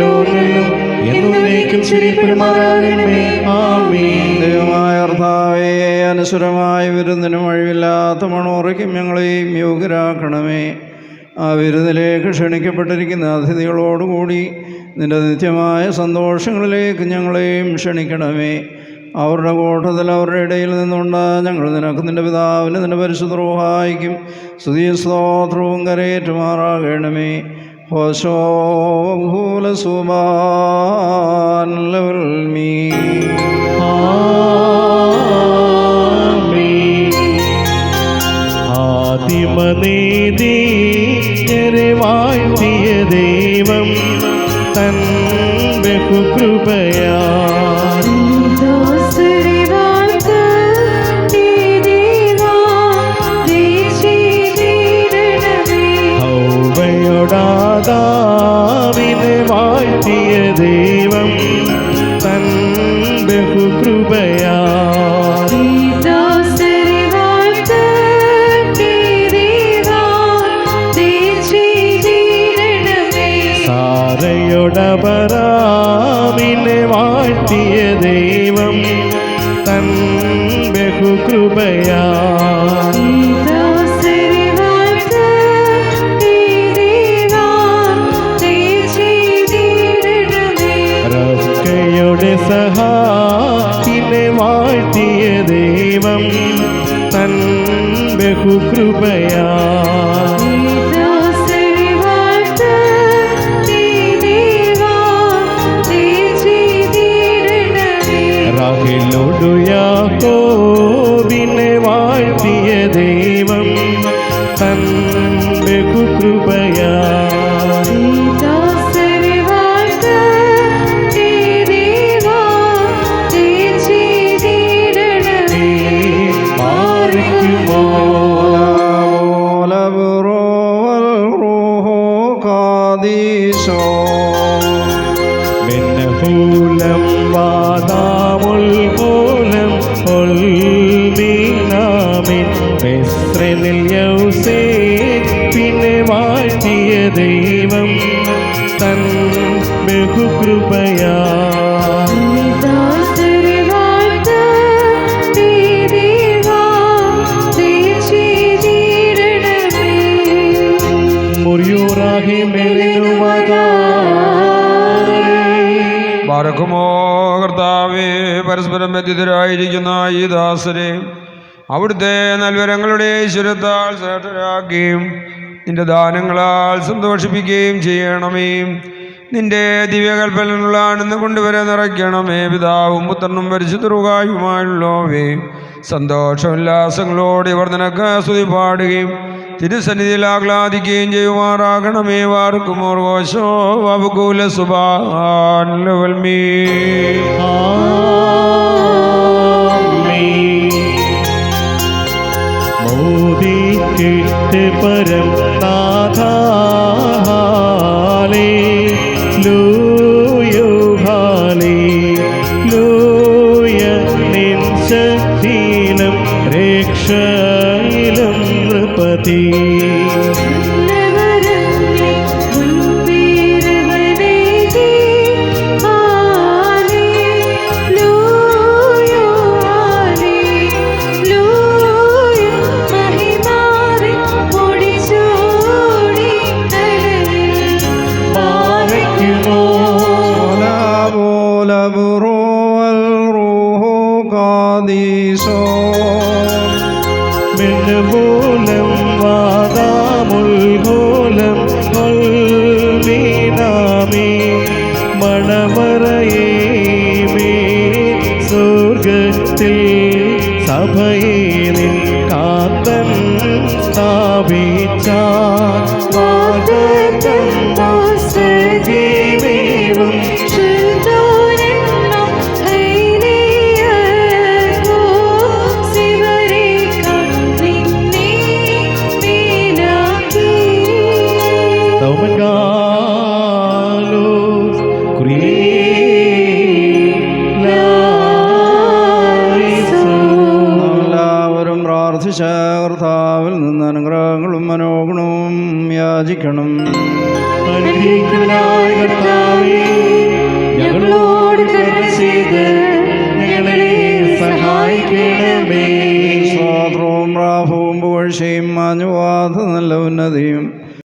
ലോകങ്ങളിലും എന്നേക്കും അനശ്വരമായ വിരുന്നിനും വഴിവില്ലാത്ത മണോറയ്ക്കും ഞങ്ങളെയും യോഗ്യരാക്കണമേ. ആ വിരുന്നിലേക്ക് ക്ഷണിക്കപ്പെട്ടിരിക്കുന്ന അതിഥികളോടുകൂടി നിന്റെ നിത്യമായ സന്തോഷങ്ങളിലേക്ക് ഞങ്ങളെയും ക്ഷണിക്കണമേ. അവരുടെ കൂട്ടത്തിൽ അവരുടെ ഇടയിൽ നിന്നുണ്ട്. ഞങ്ങൾ നിനക്ക് നിന്റെ പിതാവിന് നിന്റെ പരിശുദ്ധ റൂഹായിക്കും സ്തുതിയും സ്തോത്രവും കരയേറ്റുമാറാകണമേ. ഭൂലസുബാൻ മീ ആമീൻ. ആദിമനീതി വാഴ്ത്തിയ ദൈവം തൻ ബഹുകൃപയാ ൗവയോടാതാവിനെ വാഴ്ത്തിയ ദൈവം തൻ ബഹുകൃപയാ. വാഴ്ത്തിയ ദൈവം തൻ ബഹുകൃപയാ. ദൈവം തൻ ബഹുകൃപയാ. റാഹിലൊടുയാക്കോവിനെ വാഴ്ത്തിയ ദൈവം തൻ ബഹുകൃപയാ. വാഴ്ത്തിയ ദൈവം തൻ ബഹുകൃപയാ. കർത്താവേ പരസ്പരം വ്യതിതരായിരിക്കുന്ന ഈ ദാസരെ അവിടുത്തെ നൽവരങ്ങളുടെ ഈശ്വരത്താൽ ശ്രേഷ്ഠരാക്കുകയും നിന്റെ ദാനങ്ങളാൽ സന്തോഷിപ്പിക്കുകയും ചെയ്യണമേ. നിന്റെ ദിവ്യകൽപ്പനുള്ള ആണെന്ന് കൊണ്ടുവരെ നിറയ്ക്കണമേ. പിതാവും പുത്രനും പരിശുദ്ധറുകായുമായുള്ളവേ സന്തോഷോല്ലാസങ്ങളോടെ ഇവർ നിനക്ക് സ്തുതി പാടുകയും തിരുസന്നിധിയിൽ ആഹ്ലാദിക്കുകയും ചെയ്യുമാറാകണമേ. വാർക്കും കോശോ വബുകൂല മോദിക്കിട്ട് പരം നാഥാലേ ലൂയോ ഹാലേ ലൂയ നിൻ ശക്തിയിലും രക്ഷയിലും നൃപതി. മിന്നുമൂലം വാദാമുൽമൂലം മീനാമി മണമറയേ മേ. സ്വർഗത്തിൽ സഭയിൽ കാത്തൻ സ്ഥാപിച്ച പ്രാർത്ഥിച്ച കർത്താവിൽ നിന്ന് അനുഗ്രഹങ്ങളും മനോഗുണവും യാചിക്കണം. ഞങ്ങളോട് കരുണ ചെയ്ത് ഞങ്ങളെ സഹായിക്കണമേ. സ്വാത്രവും പ്രാഭവും പുകഴ്ചയും മാഞ്ഞുവാത നല്ല ഉന്നതിയും